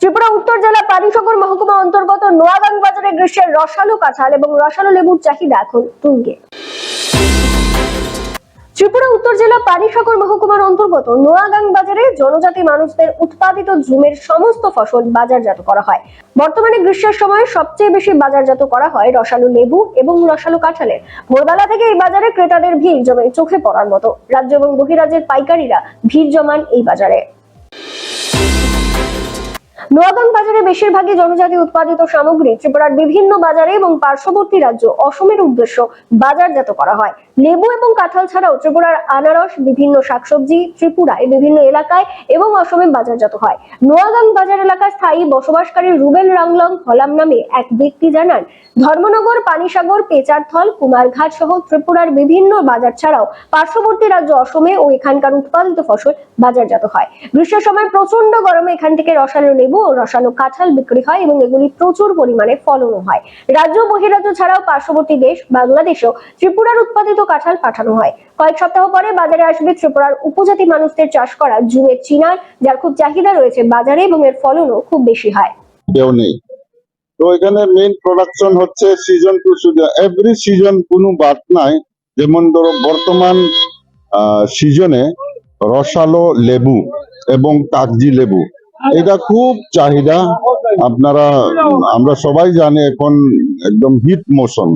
ত্রিপুরা উত্তর জেলা পানিসাগর মহকুমা অন্তর্গত নোয়াগাং বাজারে গ্রীষ্মের রসালো কাঁঠাল এবং রসালো লেবুর চাহিদা এখন তুঙ্গে। ত্রিপুরা উত্তর জেলা পানিসাগর মহকুমার অন্তর্গত নোয়াগাং বাজারে জনজাতি মানুষদের উৎপাদিত ঝুমের সমস্ত ফসল বাজারজাত করা হয়। বর্তমানে গ্রীষ্মের সময় সবচেয়ে বেশি বাজারজাত করা হয় রসালো লেবু এবং রসালো কাঁঠালের। ভোরবেলা থেকে এই বাজারে ক্রেতাদের ভিড় জমে চোখে পড়ার মতো। রাজ্য এবং বহিরাজ্যের পাইকারীরা ভিড় জমান এই বাজারে। নোয়াগাং বাজারে বেশিরভাগই জনজাতি উৎপাদিত সামগ্রী। ত্রিপুরার বিভিন্ন বাজারে এবং পার্শ্ববর্তী রাজ্য অসমের উদ্দেশ্য বাজারজাত করা হয়। লেবু এবং কাঁঠাল ছাড়াও ত্রিপুরার আনারস, বিভিন্ন শাকসবজি, ত্রিপুরায় বিভিন্ন এলাকায় এবং অসমে বাজারজাত হয়। নোয়াগাং বাজার এলাকায় স্থায়ী বসবাসকারী রুবেল রাংলং হলাম নামে এক ব্যক্তি জানান, ধর্মনগর, পানিসাগর, পেচারথল, কুমারঘাট সহ ত্রিপুরার বিভিন্ন বাজার ছাড়াও পার্শ্ববর্তী রাজ্য অসমে ও এখানকার উৎপাদিত ফসল বাজারজাত হয়। গ্রীষ্মের সময় প্রচণ্ড গরমে এখান থেকে রসালো লেবু ও রসালো কাঁঠাল বিক্রি হয় এবং এগুলি প্রচুর পরিমাণে ফলনও হয়। রাজ্য বহিরাজ্য ছাড়াও পার্শ্ববর্তী দেশ বাংলাদেশেও ত্রিপুরার উৎপাদিত কাঁঠাল পাঠানো হয়। কয়েক সপ্তাহ পরে বাজারে আসবে ত্রিপুরার উপজাতি মানুষদের চাষ করা জুমের চিনার যার খুব চাহিদা রয়েছে বাজারে এবং এর ফলনও খুব বেশি হয়। কেউ নেই। তো এখানে মেইন প্রোডাকশন হচ্ছে season two season every season কোনো বাদ নাই, যেমন ধরো বর্তমান সিজনে রসালো লেবু এবং কাগজি লেবু। এটা খুব চাহিদা। আপনারা, আমরা সবাই জানি এখন একদম হিট মৌসুম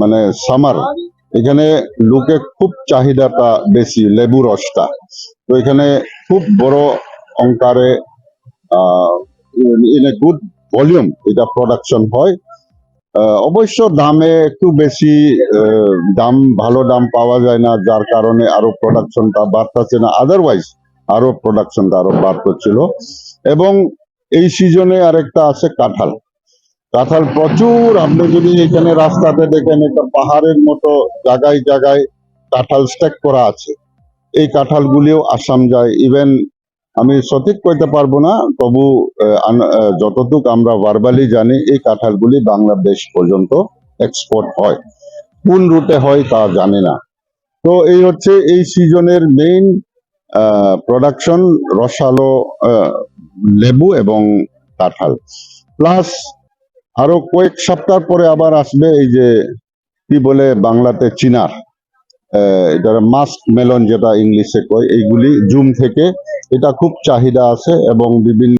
মানে সামার। এখানে লোকে খুব চাহিদাটা বেশি, লেবু রসটা। তো এখানে খুব বড় অঙ্কারে ইন এ গুড ভলিউম এটা প্রোডাকশন হয়। অবশ্য দামে একটু বেশি দাম, ভালো দাম পাওয়া যায় না, যার কারণে আরও প্রোডাকশনটা বাড়তেছে না। আদারওয়াইজ আরও প্রোডাকশনটা আরও বাড়তেছিল এবং এই সিজনে আরেকটা আছে কাঁঠাল। কাঁঠাল প্রচুর, আপনি যদি এখানে রাস্তাতে দেখেন, একটা পাহাড়ের মতো জায়গায় জায়গায় কাঁঠাল স্ট্যাক করা আছে। এই কাঁঠালগুলিও আসাম যায়। ইভেন আমি সঠিক কইতে পারব না, তবু যতটুক আমরা ভার্বালি জানি, এই কাঁঠালগুলি বাংলাদেশ পর্যন্ত এক্সপোর্ট হয়। কোন রুটে হয় তা জানি না। তো এই হচ্ছে, এই সিজনের মেইন প্রোডাকশন রসালো লেবু এবং কাঁঠাল প্লাস আরও কয়েক সপ্তাহ পরে আবার আসবে এই যে, কি বলে বাংলাতে চিনার। এটা মাস্ক মেলন যেটা ইংলিশে কয়, এইগুলি জুম থেকে। এটা খুব চাহিদা আছে এবং বিভিন্ন